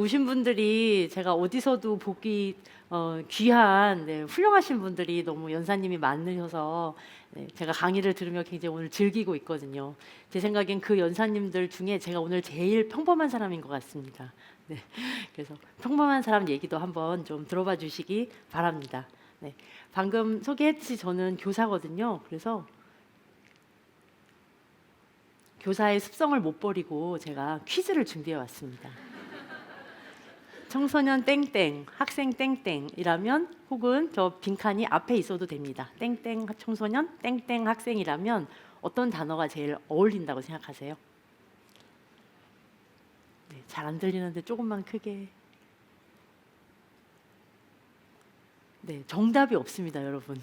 오신 분들이 제가 어디서도 보기 어, 귀한 네, 훌륭하신 분들이 너무 연사님이 많으셔서 네, 제가 강의를 들으며 굉장히 오늘 즐기고 있거든요. 제 생각엔 그 연사님들 중에 제가 오늘 제일 평범한 사람인 것 같습니다. 네, 그래서 평범한 사람 얘기도 한번 좀 들어봐 주시기 바랍니다. 네, 방금 소개했듯이 저는 교사거든요. 그래서 교사의 습성을 못 버리고 제가 퀴즈를 준비해 왔습니다. 청소년 땡땡, 학생 땡땡이라면 혹은 저 빈칸이 앞에 있어도 됩니다. 땡땡 청소년, 땡땡 학생이라면 어떤 단어가 제일 어울린다고 생각하세요? 네, 잘안 들리는데 조금만 크게. 네, 정답이 없습니다, 여러분.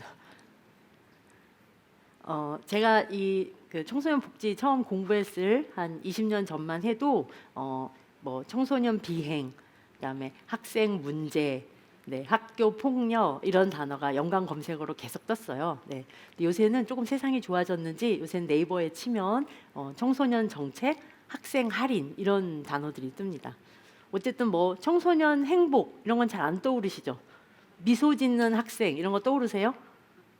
어, 제가 이 그 청소년 복지 처음 공부했을 한 20년 전만 해도 어, 뭐 청소년 비행, 그다음에 학생 문제, 네, 학교 폭력 이런 단어가 연관 검색어로 계속 떴어요. 네. 요새는 조금 세상이 좋아졌는지 요새는 네이버에 치면 어, 청소년 정책, 학생 할인 이런 단어들이 뜹니다. 어쨌든 뭐 청소년 행복 이런 건 잘 안 떠오르시죠? 미소 짓는 학생 이런 거 떠오르세요?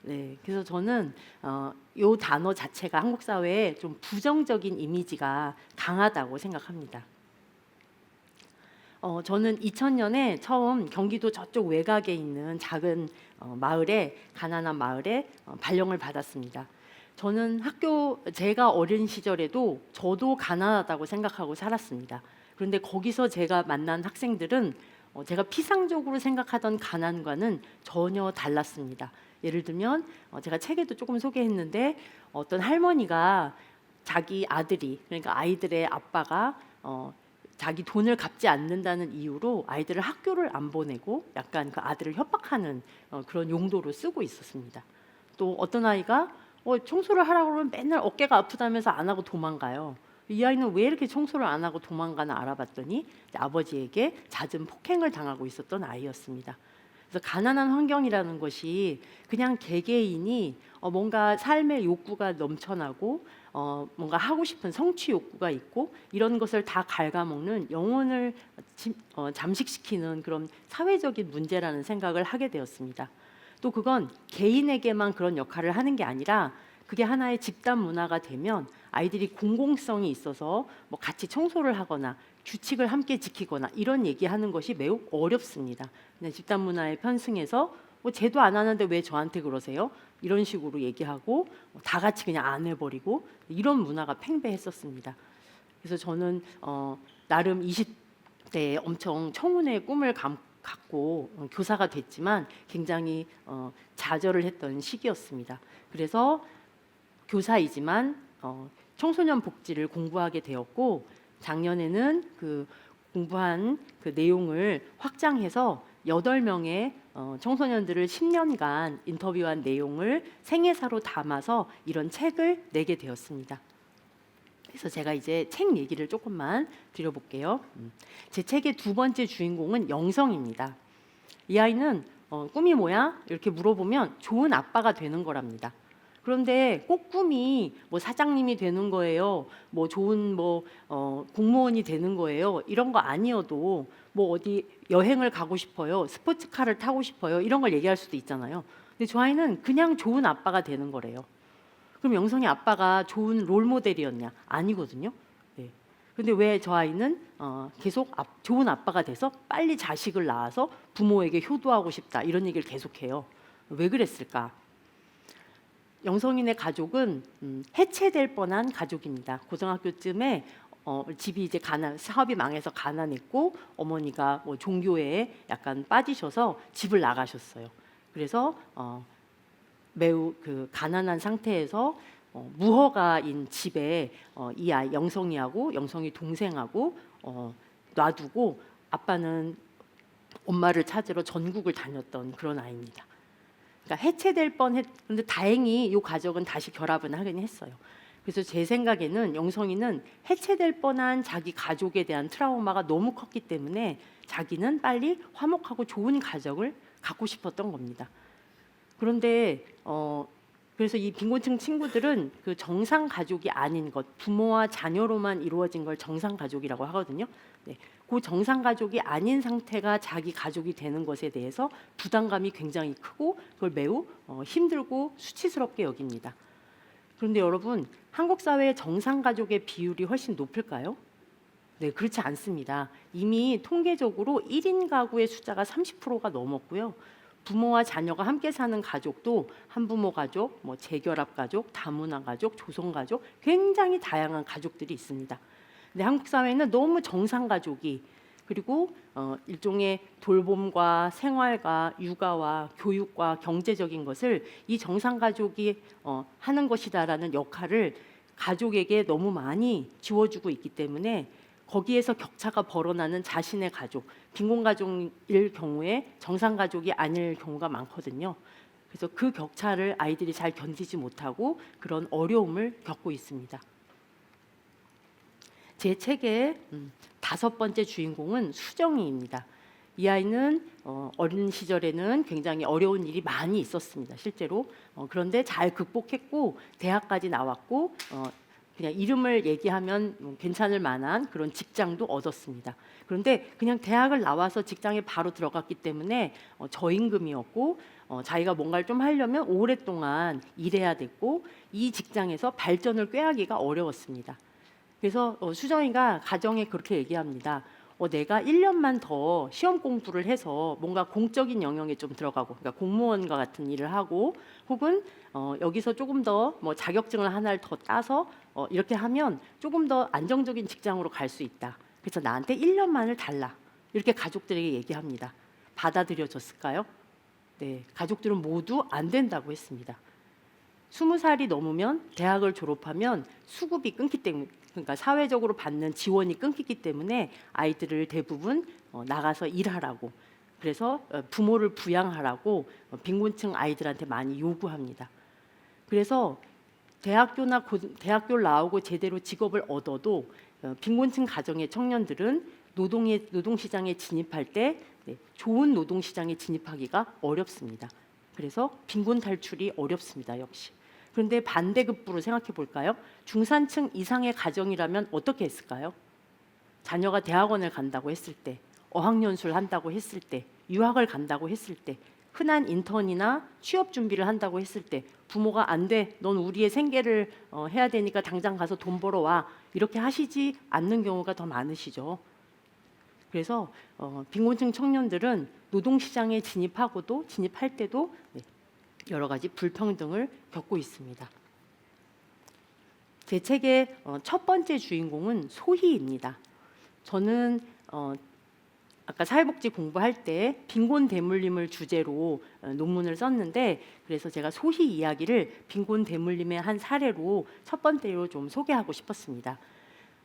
네, 그래서 저는 어, 요 단어 자체가 한국 사회에 좀 부정적인 이미지가 강하다고 생각합니다. 어, 저는 2000년에 처음 경기도 저쪽 외곽에 있는 작은 어, 마을에 가난한 마을에 어, 발령을 받았습니다. 저는 학교 제가 어린 시절에도 저도 가난하다고 생각하고 살았습니다. 그런데 거기서 제가 만난 학생들은 어, 제가 피상적으로 생각하던 가난과는 전혀 달랐습니다. 예를 들면 어, 제가 책에도 조금 소개했는데 어떤 할머니가 자기 아들이 그러니까 아이들의 아빠가 어, 자기 돈을 갚지 않는다는 이유로 아이들을 학교를 안 보내고 약간 그 아들을 협박하는 어, 그런 용도로 쓰고 있었습니다. 또 어떤 아이가 어, 청소를 하라고 그러면 맨날 어깨가 아프다면서 안 하고 도망가요. 이 아이는 왜 이렇게 청소를 안 하고 도망가나 알아봤더니 아버지에게 잦은 폭행을 당하고 있었던 아이였습니다. 그래서 가난한 환경이라는 것이 그냥 개개인이 어, 뭔가 삶의 욕구가 넘쳐나고 어, 뭔가 하고 싶은 성취 욕구가 있고 이런 것을 다 갉아먹는 영혼을 지- 어, 잠식시키는 그런 사회적인 문제라는 생각을 하게 되었습니다. 또 그건 개인에게만 그런 역할을 하는 게 아니라 그게 하나의 집단 문화가 되면 아이들이 공공성이 있어서 뭐 같이 청소를 하거나 규칙을 함께 지키거나 이런 얘기하는 것이 매우 어렵습니다. 그냥 집단 문화에 편승해서 뭐 쟤도 안 하는데 왜 저한테 그러세요? 이런 식으로 얘기하고 뭐다 같이 그냥 안 해버리고 이런 문화가 팽배했었습니다. 그래서 저는 어, 나름 20대에 엄청 청운의 꿈을 감, 갖고 어, 교사가 됐지만 굉장히 어, 좌절을 했던 시기였습니다. 그래서 교사이지만 어, 청소년 복지를 공부하게 되었고 작년에는 그 공부한 그 내용을 확장해서 여덟 명의 어, 청소년들을 10년간 인터뷰한 내용을 생애사로 담아서 이런 책을 내게 되었습니다. 그래서 제가 이제 책 얘기를 조금만 드려볼게요. 음. 제 책의 두 번째 주인공은 영성입니다. 이 아이는 어, 꿈이 뭐야? 이렇게 물어보면 좋은 아빠가 되는 거랍니다. 그런데 꼭 꿈이 뭐 사장님이 되는 거예요. 뭐 좋은 뭐 어, 공무원이 되는 거예요. 이런 거 아니어도 뭐 어디 여행을 가고 싶어요. 스포츠카를 타고 싶어요. 이런 걸 얘기할 수도 있잖아요. 근데 저 아이는 그냥 좋은 아빠가 되는 거래요. 그럼 영성이 아빠가 좋은 롤 모델이었냐? 아니거든요. 네. 근데 왜 저 아이는 어, 계속 아- 좋은 아빠가 돼서 빨리 자식을 낳아서 부모에게 효도하고 싶다 이런 얘기를 계속해요. 왜 그랬을까? 영성인의 가족은 음, 해체될 뻔한 가족입니다. 고등학교쯤에 어, 집이 이제 가난 사업이 망해서 가난했고 어머니가 뭐 종교에 약간 빠지셔서 집을 나가셨어요. 그래서 어, 매우 그 가난한 상태에서 어, 무허가인 집에 어, 이 아이 영성이하고 영성이 동생하고 어, 놔두고 아빠는 엄마를 찾으러 전국을 다녔던 그런 아이입니다. 그러니까 해체될 뻔했. 근데 다행히 이 가족은 다시 결합은 하긴 했어요. 그래서 제 생각에는 영성이는 해체될 뻔한 자기 가족에 대한 트라우마가 너무 컸기 때문에 자기는 빨리 화목하고 좋은 가족을 갖고 싶었던 겁니다. 그런데 어 그래서 이 빈곤층 친구들은 그 정상 가족이 아닌 것, 부모와 자녀로만 이루어진 걸 정상 가족이라고 하거든요. 네, 그 정상 가족이 아닌 상태가 자기 가족이 되는 것에 대해서 부담감이 굉장히 크고 그걸 매우 어, 힘들고 수치스럽게 여깁니다. 그런데 여러분 한국 사회의 정상 가족의 비율이 훨씬 높을까요? 네, 그렇지 않습니다. 이미 통계적으로 1인 가구의 숫자가 30%가 넘었고요. 부모와 자녀가 함께 사는 가족도 한부모 가족, 뭐 재결합 가족, 다문화 가족, 조성 가족 굉장히 다양한 가족들이 있습니다. 근데 한국 사회는 너무 정상 가족이 그리고 어, 일종의 돌봄과 생활과 육아와 교육과 경제적인 것을 이 정상 가족이 어, 하는 것이다라는 역할을 가족에게 너무 많이 지워주고 있기 때문에 거기에서 격차가 벌어나는 자신의 가족, 빈곤 가족일 경우에 정상 가족이 아닐 경우가 많거든요. 그래서 그 격차를 아이들이 잘 견디지 못하고 그런 어려움을 겪고 있습니다. 제 책의 음, 다섯 번째 주인공은 수정이입니다. 이 아이는 어, 어린 시절에는 굉장히 어려운 일이 많이 있었습니다. 실제로 어, 그런데 잘 극복했고 대학까지 나왔고 어, 그냥 이름을 얘기하면 뭐 괜찮을 만한 그런 직장도 얻었습니다. 그런데 그냥 대학을 나와서 직장에 바로 들어갔기 때문에 어, 저임금이었고 어, 자기가 뭔가를 좀 하려면 오랫동안 일해야 됐고 이 직장에서 발전을 꾀하기가 어려웠습니다. 그래서 어, 수정이가 가정에 그렇게 얘기합니다. 어, 내가 1년만 더 시험 공부를 해서 뭔가 공적인 영역에 좀 들어가고, 그러니까 공무원과 같은 일을 하고, 혹은 어, 여기서 조금 더 뭐 자격증을 하나를 더 따서 어, 이렇게 하면 조금 더 안정적인 직장으로 갈 수 있다. 그래서 나한테 1년만을 달라. 이렇게 가족들에게 얘기합니다. 받아들여졌을까요? 네, 가족들은 모두 안 된다고 했습니다. 스무 살이 넘으면 대학을 졸업하면 수급이 끊기 때문에 그러니까 사회적으로 받는 지원이 끊기기 때문에 아이들을 대부분 어, 나가서 일하라고 그래서 어, 부모를 부양하라고 어, 빈곤층 아이들한테 많이 요구합니다. 그래서 대학교나 고, 대학교를 나오고 제대로 직업을 얻어도 어, 빈곤층 가정의 청년들은 노동에 노동 시장에 진입할 때 네, 좋은 노동 시장에 진입하기가 어렵습니다. 그래서 빈곤 탈출이 어렵습니다. 역시. 그런데 반대급부로 생각해 볼까요? 중산층 이상의 가정이라면 어떻게 했을까요? 자녀가 대학원을 간다고 했을 때, 어학연수를 한다고 했을 때, 유학을 간다고 했을 때, 흔한 인턴이나 취업 준비를 한다고 했을 때 부모가 안 돼, 넌 우리의 생계를 어, 해야 되니까 당장 가서 돈 벌어 와 이렇게 하시지 않는 경우가 더 많으시죠. 그래서 어, 빈곤층 청년들은 노동시장에 진입하고도 진입할 때도 네, 여러 가지 불평등을 겪고 있습니다. 제 책의 어, 첫 번째 주인공은 소희입니다. 저는 어, 아까 사회복지 공부할 때 빈곤 대물림을 주제로 어, 논문을 썼는데 그래서 제가 소희 이야기를 빈곤 대물림의 한 사례로 첫 번째로 좀 소개하고 싶었습니다.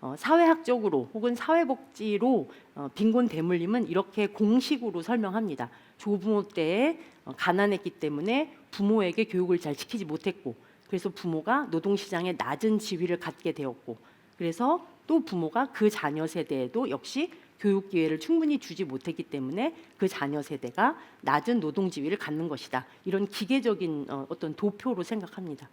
어, 사회학적으로 혹은 사회복지로 어, 빈곤 대물림은 이렇게 공식으로 설명합니다. 조부모 때에 어, 가난했기 때문에 부모에게 교육을 잘 시키지 못했고 그래서 부모가 노동시장에 낮은 지위를 갖게 되었고 그래서 또 부모가 그 자녀 세대에도 역시 교육 기회를 충분히 주지 못했기 때문에 그 자녀 세대가 낮은 노동 지위를 갖는 것이다. 이런 기계적인 어, 어떤 도표로 생각합니다.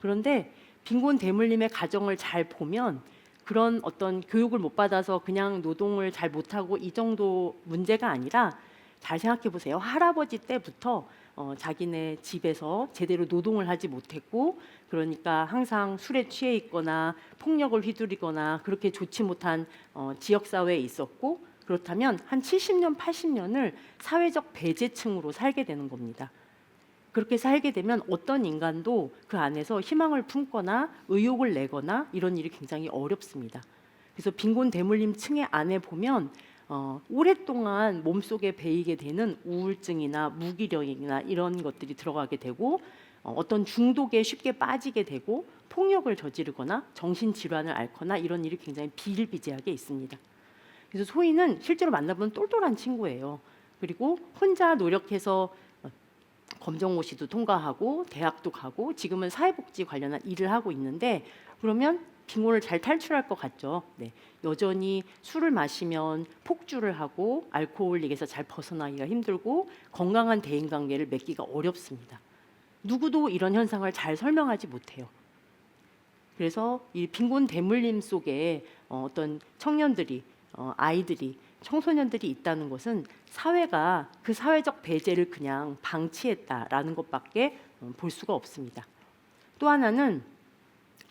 그런데 빈곤 대물림의 가정을 잘 보면 그런 어떤 교육을 못 받아서 그냥 노동을 잘 못하고 이 정도 문제가 아니라 잘 생각해 보세요. 할아버지 때부터 어, 자기네 집에서 제대로 노동을 하지 못했고 그러니까 항상 술에 취해 있거나 폭력을 휘두르거나 그렇게 좋지 못한 어, 지역 사회에 있었고 그렇다면 한 70년, 80년을 사회적 배제층으로 살게 되는 겁니다. 그렇게 살게 되면 어떤 인간도 그 안에서 희망을 품거나 의욕을 내거나 이런 일이 굉장히 어렵습니다. 그래서 빈곤 대물림 층의 안에 보면 어, 오랫동안 몸속에 배이게 되는 우울증이나 무기력이나 이런 것들이 들어가게 되고 어, 어떤 중독에 쉽게 빠지게 되고 폭력을 저지르거나 정신질환을 앓거나 이런 일이 굉장히 비일비재하게 있습니다. 그래서 소희는 실제로 만나보면 똘똘한 친구예요. 그리고 혼자 노력해서 어, 검정고시도 통과하고 대학도 가고 지금은 사회복지 관련한 일을 하고 있는데 그러면 빈곤을 잘 탈출할 것 같죠. 네. 여전히 술을 마시면 폭주를 하고 알코올릭에서 잘 벗어나기가 힘들고 건강한 대인 관계를 맺기가 어렵습니다. 누구도 이런 현상을 잘 설명하지 못해요. 그래서 이 빈곤 대물림 속에 어, 어떤 청년들이 어, 아이들이 청소년들이 있다는 것은 사회가 그 사회적 배제를 그냥 방치했다라는 것밖에 어, 볼 수가 없습니다. 또 하나는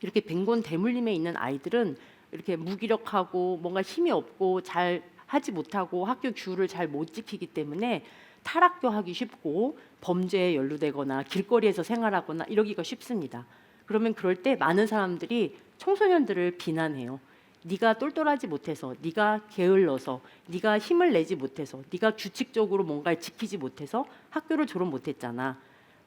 이렇게 빈곤 대물림에 있는 아이들은 이렇게 무기력하고 뭔가 힘이 없고 잘 하지 못하고 학교 규율을 잘 못 지키기 때문에 탈학교 하기 쉽고 범죄에 연루되거나 길거리에서 생활하거나 이러기가 쉽습니다. 그러면 그럴 때 많은 사람들이 청소년들을 비난해요. 네가 똘똘하지 못해서, 네가 게을러서, 네가 힘을 내지 못해서, 네가 규칙적으로 뭔가를 지키지 못해서 학교를 졸업 못했잖아.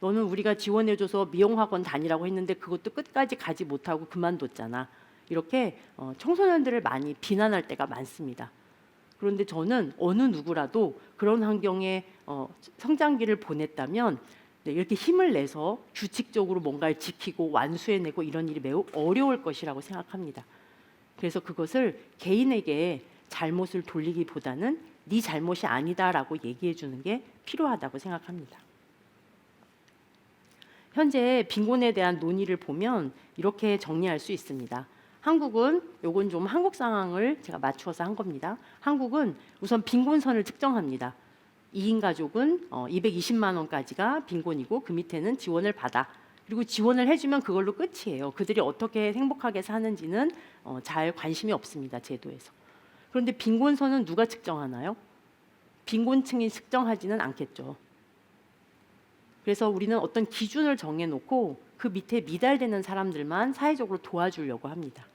너는 우리가 지원해줘서 미용학원 다니라고 했는데 그것도 끝까지 가지 못하고 그만뒀잖아. 이렇게 어, 청소년들을 많이 비난할 때가 많습니다. 그런데 저는 어느 누구라도 그런 환경에 어, 성장기를 보냈다면 네, 이렇게 힘을 내서 규칙적으로 뭔가를 지키고 완수해내고 이런 일이 매우 어려울 것이라고 생각합니다. 그래서 그것을 개인에게 잘못을 돌리기보다는 네 잘못이 아니다라고 얘기해 주는 게 필요하다고 생각합니다. 현재 빈곤에 대한 논의를 보면 이렇게 정리할 수 있습니다. 한국은 요건 좀 한국 상황을 제가 맞추어서 한 겁니다. 한국은 우선 빈곤선을 측정합니다. 2인 가족은 어, 220만 원까지가 빈곤이고 그 밑에는 지원을 받아. 그리고 지원을 해주면 그걸로 끝이에요. 그들이 어떻게 행복하게 사는지는 어, 잘 관심이 없습니다. 제도에서. 그런데 빈곤선은 누가 측정하나요? 빈곤층이 측정하지는 않겠죠. 그래서 우리는 어떤 기준을 정해놓고 그 밑에 미달되는 사람들만 사회적으로 도와주려고 합니다.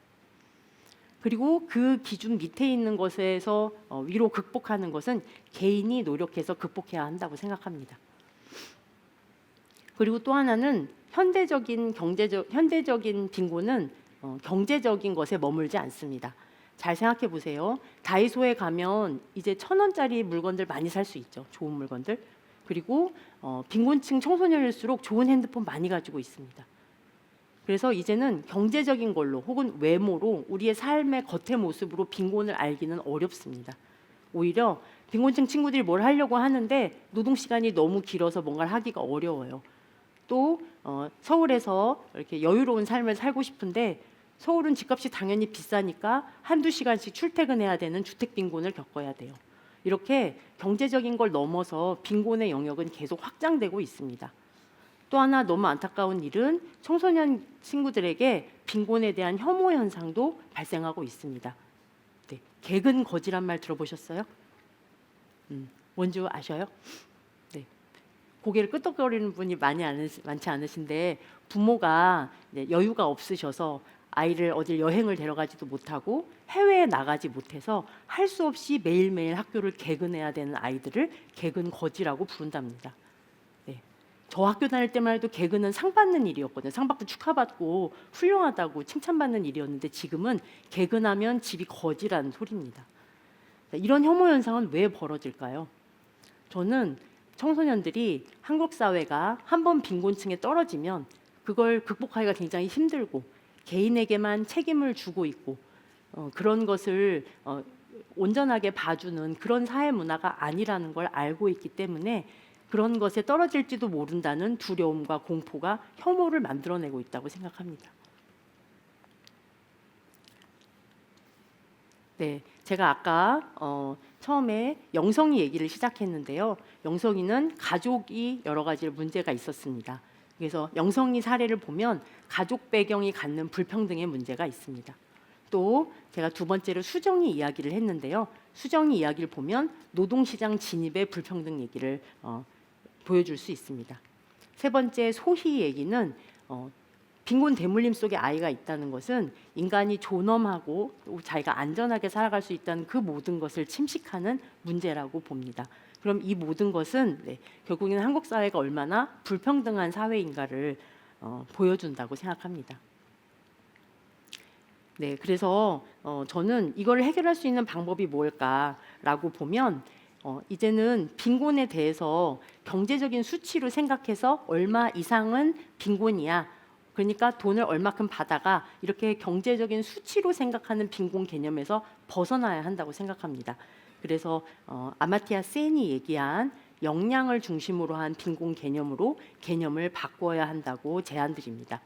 그리고 그 기준 밑에 있는 것에서 어, 위로 극복하는 것은 개인이 노력해서 극복해야 한다고 생각합니다. 그리고 또 하나는 현대적인 경제적 현대적인 빈곤은 어, 경제적인 것에 머물지 않습니다. 잘 생각해 보세요. 다이소에 가면 이제 천 원짜리 물건들 많이 살 수 있죠. 좋은 물건들. 그리고 어, 빈곤층 청소년일수록 좋은 핸드폰 많이 가지고 있습니다. 그래서 이제는 경제적인 걸로 혹은 외모로 우리의 삶의 겉의 모습으로 빈곤을 알기는 어렵습니다. 오히려 빈곤층 친구들이 뭘 하려고 하는데 노동 시간이 너무 길어서 뭔가를 하기가 어려워요. 또 어, 서울에서 이렇게 여유로운 삶을 살고 싶은데 서울은 집값이 당연히 비싸니까 한두 시간씩 출퇴근해야 되는 주택 빈곤을 겪어야 돼요. 이렇게 경제적인 걸 넘어서 빈곤의 영역은 계속 확장되고 있습니다. 또 하나 너무 안타까운 일은 청소년 친구들에게 빈곤에 대한 혐오 현상도 발생하고 있습니다. 네, 개근 거지란 말 들어보셨어요? 음, 뭔지 아셔요? 네, 고개를 끄덕거리는 분이 많이 않으, 많지 않으신데 부모가 네, 여유가 없으셔서 아이를 어딜 여행을 데려가지도 못하고 해외에 나가지 못해서 할 수 없이 매일매일 학교를 개근해야 되는 아이들을 개근 거지라고 부른답니다. 네. 저 학교 다닐 때만 해도 개근은 상 받는 일이었거든요. 상 받고 축하받고 훌륭하다고 칭찬받는 일이었는데 지금은 개근하면 집이 거지라는 소리입니다. 네, 이런 혐오 현상은 왜 벌어질까요? 저는 청소년들이 한국 사회가 한 번 빈곤층에 떨어지면 그걸 극복하기가 굉장히 힘들고 개인에게만 책임을 주고 있고 어, 그런 것을 어, 온전하게 봐주는 그런 사회 문화가 아니라는 걸 알고 있기 때문에 그런 것에 떨어질지도 모른다는 두려움과 공포가 혐오를 만들어내고 있다고 생각합니다. 네, 제가 아까 어, 처음에 영성이 얘기를 시작했는데요. 영성이는 가족이 여러 가지 문제가 있었습니다. 그래서 영성이 사례를 보면 가족 배경이 갖는 불평등의 문제가 있습니다. 또 제가 두 번째로 수정이 이야기를 했는데요. 수정이 이야기를 보면 노동시장 진입의 불평등 얘기를 어, 보여줄 수 있습니다. 세 번째 소희 얘기는 어, 빈곤 대물림 속에 아이가 있다는 것은 인간이 존엄하고 자기가 안전하게 살아갈 수 있다는 그 모든 것을 침식하는 문제라고 봅니다. 그럼 이 모든 것은 네, 결국에는 한국 사회가 얼마나 불평등한 사회인가를 어, 보여준다고 생각합니다. 네, 그래서 어, 저는 이걸 해결할 수 있는 방법이 뭘까라고 보면 어, 이제는 빈곤에 대해서 경제적인 수치로 생각해서 얼마 이상은 빈곤이야. 그러니까 돈을 얼마큼 받아가 이렇게 경제적인 수치로 생각하는 빈곤 개념에서 벗어나야 한다고 생각합니다. 그래서 어, 아마티아 센이 얘기한 역량을 중심으로 한 빈곤 개념으로 개념을 바꿔야 한다고 제안드립니다.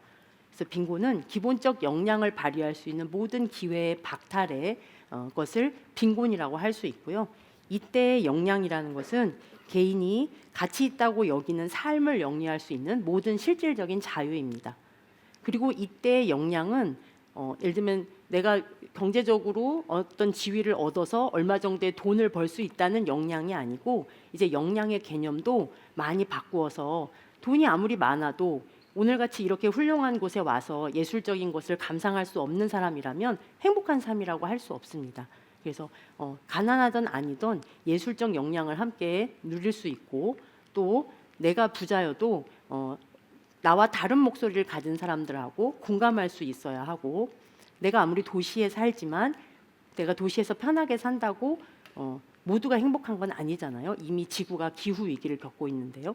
그래서 빈곤은 기본적 역량을 발휘할 수 있는 모든 기회의 박탈에 어, 것을 빈곤이라고 할 수 있고요. 이때의 역량이라는 것은 개인이 가치 있다고 여기는 삶을 영위할 수 있는 모든 실질적인 자유입니다. 그리고 이때의 역량은 어, 예를 들면 내가 경제적으로 어떤 지위를 얻어서 얼마 정도의 돈을 벌 수 있다는 역량이 아니고 이제 역량의 개념도 많이 바꾸어서 돈이 아무리 많아도 오늘같이 이렇게 훌륭한 곳에 와서 예술적인 것을 감상할 수 없는 사람이라면 행복한 삶이라고 할 수 없습니다. 그래서 어, 가난하던 아니던 예술적 역량을 함께 누릴 수 있고 또 내가 부자여도 어, 나와 다른 목소리를 가진 사람들하고 공감할 수 있어야 하고 내가 아무리 도시에 살지만 내가 도시에서 편하게 산다고 어, 모두가 행복한 건 아니잖아요. 이미 지구가 기후 위기를 겪고 있는데요.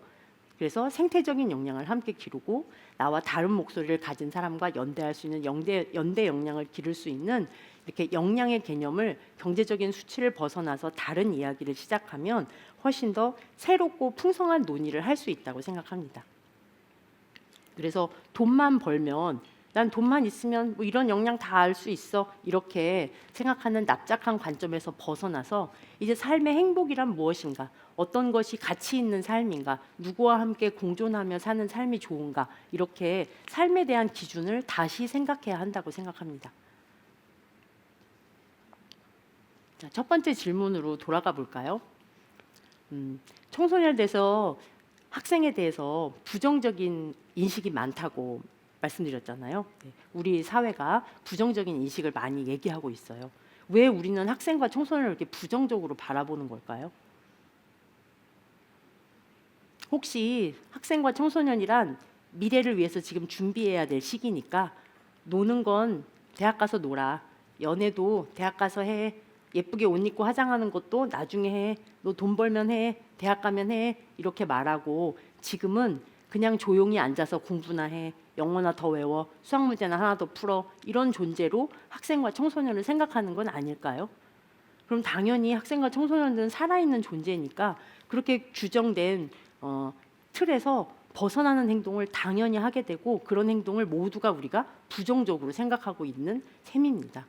그래서 생태적인 역량을 함께 기르고 나와 다른 목소리를 가진 사람과 연대할 수 있는 연대 연대 역량을 기를 수 있는 이렇게 역량의 개념을 경제적인 수치를 벗어나서 다른 이야기를 시작하면 훨씬 더 새롭고 풍성한 논의를 할 수 있다고 생각합니다. 그래서 돈만 벌면 난 돈만 있으면 뭐 이런 역량 다 알 수 있어 이렇게 생각하는 납작한 관점에서 벗어나서 이제 삶의 행복이란 무엇인가 어떤 것이 가치 있는 삶인가 누구와 함께 공존하며 사는 삶이 좋은가 이렇게 삶에 대한 기준을 다시 생각해야 한다고 생각합니다. 자, 첫 번째 질문으로 돌아가 볼까요? 음, 청소년에 대해서 학생에 대해서 부정적인 인식이 많다고 말씀드렸잖아요. 네, 우리 사회가 부정적인 인식을 많이 얘기하고 있어요. 왜 우리는 학생과 청소년을 이렇게 부정적으로 바라보는 걸까요? 혹시 학생과 청소년이란 미래를 위해서 지금 준비해야 될 시기니까 노는 건 대학 가서 놀아. 연애도 대학 가서 해. 예쁘게 옷 입고 화장하는 것도 나중에 해. 너 돈 벌면 해. 대학 가면 해. 이렇게 말하고 지금은 그냥 조용히 앉아서 공부나 해. 영어나 더 외워. 수학 문제나 하나 더 풀어. 이런 존재로 학생과 청소년을 생각하는 건 아닐까요? 그럼 당연히 학생과 청소년들은 살아있는 존재니까 그렇게 규정된 어, 틀에서 벗어나는 행동을 당연히 하게 되고 그런 행동을 모두가 우리가 부정적으로 생각하고 있는 셈입니다.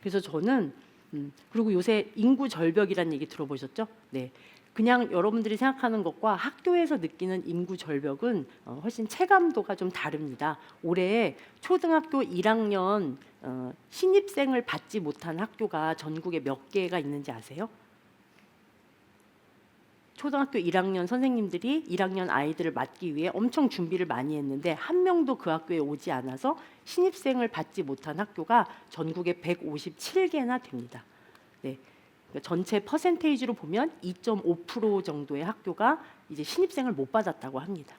그래서 저는 음, 그리고 요새 인구 절벽이라는 얘기 들어보셨죠? 네. 그냥 여러분들이 생각하는 것과 학교에서 느끼는 인구 절벽은 어, 훨씬 체감도가 좀 다릅니다. 올해 초등학교 1학년 어, 신입생을 받지 못한 학교가 전국에 몇 개가 있는지 아세요? 초등학교 1학년 선생님들이 1학년 아이들을 맡기 위해 엄청 준비를 많이 했는데 한 명도 그 학교에 오지 않아서 신입생을 받지 못한 학교가 전국에 157개나 됩니다. 네. 그러니까 전체 퍼센테이지로 보면 2.5% 정도의 학교가 이제 신입생을 못 받았다고 합니다.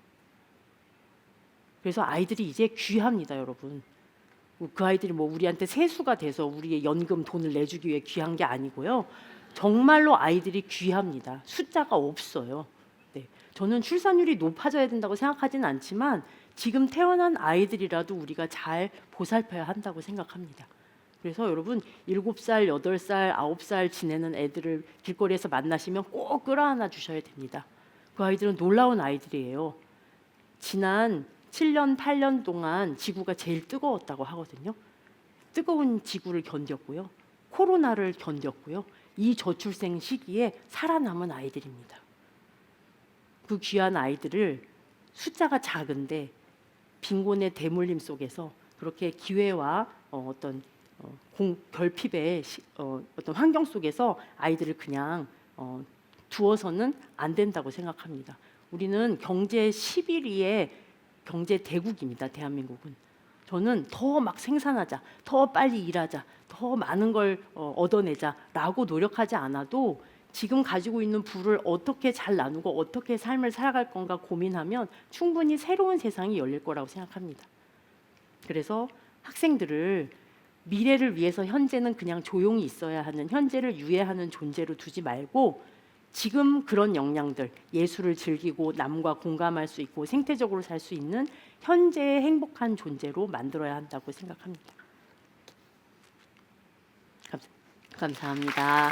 그래서 아이들이 이제 귀합니다, 여러분. 그 아이들이 뭐 우리한테 세수가 돼서 우리의 연금 돈을 내주기 위해 귀한 게 아니고요. 정말로 아이들이 귀합니다. 숫자가 없어요. 네. 저는 출산율이 높아져야 된다고 생각하지는 않지만 지금 태어난 아이들이라도 우리가 잘 보살펴야 한다고 생각합니다. 그래서 여러분 일곱 살, 여덟 살, 아홉 살 지내는 애들을 길거리에서 만나시면 꼭 끌어안아 주셔야 됩니다. 그 아이들은 놀라운 아이들이에요. 지난 7년, 8년 동안 지구가 제일 뜨거웠다고 하거든요. 뜨거운 지구를 견뎠고요. 코로나를 견뎠고요. 이 저출생 시기에 살아남은 아이들입니다. 그 귀한 아이들을 숫자가 작은데 빈곤의 대물림 속에서 그렇게 기회와 어, 떤 어, 공, 결핍의 시, 어, 어떤 환경 속에서 아이들을 그냥 어, 두어서는 안 된다고 생각합니다. 우리는 경제 11위의 경제 대국입니다. 대한민국은. 저는 더 막 생산하자, 더 빨리 일하자, 더 많은 걸 어, 얻어내자라고 노력하지 않아도 지금 가지고 있는 부를 어떻게 잘 나누고 어떻게 삶을 살아갈 건가 고민하면 충분히 새로운 세상이 열릴 거라고 생각합니다. 그래서 학생들을 미래를 위해서 현재는 그냥 조용히 있어야 하는 현재를 유예하는 존재로 두지 말고 지금 그런 역량들 예술을 즐기고 남과 공감할 수 있고 생태적으로 살 수 있는 현재의 행복한 존재로 만들어야 한다고 생각합니다. 감, 감사합니다.